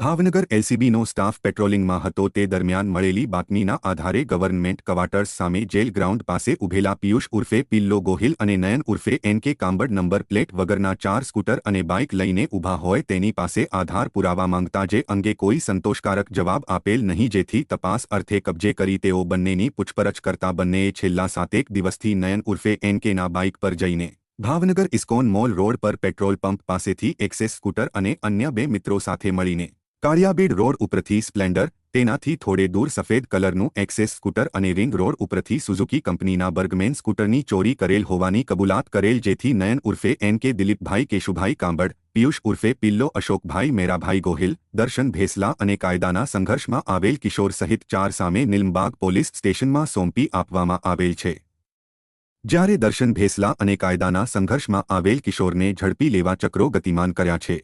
Bhavnagar LCB નો staff patrolling માં હતો તે દરમિયાન મળેલી બાતમીના આધારે ગવર્નમેન્ટ ક્વાટર્સ સામે જેલ ગ્રાઉન્ડ પાસે ઉભેલા પીયush ઉર્ફે પિલ્લો ગોહિલ અને નયન ઉર્ફે એનકે કાંબડ નંબર પ્લેટ વગરના ચાર સ્કૂટર અને બાઇક લઈને ઉભા હોય તેની પાસે આધાર પુરાવા માંગતા જે અંગે કોઈ સંતોષકારક જવાબ આપેલ નહીં જેથી તપાસ અર્થે કબજે કરી તેઓ બનનેની પૂછપરછ કરતા બનને છલ્લા સાતેક દિવસથી નયન ઉર્ફે એનકે ના બાઇક પર જઈને ભાવનગર ઇસ્કોન મોલ રોડ પર પેટ્રોલ પંપ પાસેથી એક સ્કૂટર અને અન્ય બે મિત્રો સાથે મળીને કાળિયાબીડ રોડ ઉપરથી સ્પ્લેન્ડર તેનાથી થોડે દૂર સફેદ કલરનું એક્સેસ સ્કૂટર અને રિંગ રોડ ઉપરથી સુઝુકી કંપનીના બર્ગમેન સ્કૂટરની ચોરી કરેલ હોવાની કબૂલાત કરેલ જેથી નયન ઉર્ફે એન કે દિલીપભાઈ કેશુભાઈ કાંબડ પિયુષ ઉર્ફે પિલ્લો અશોકભાઈ મેરાભાઈ ગોહિલ દર્શન ભેસલા અને કાયદાના સંઘર્ષમાં આવેલ કિશોર સહિત ચાર સામે નિલમબાગ પોલીસ સ્ટેશનમાં સોંપી આપવામાં આવેલ છે જ્યારે દર્શન ભેસલા અને કાયદાના સંઘર્ષમાં આવેલ કિશોરને ઝડપી લેવા ચક્રો ગતિમાન કર્યા છે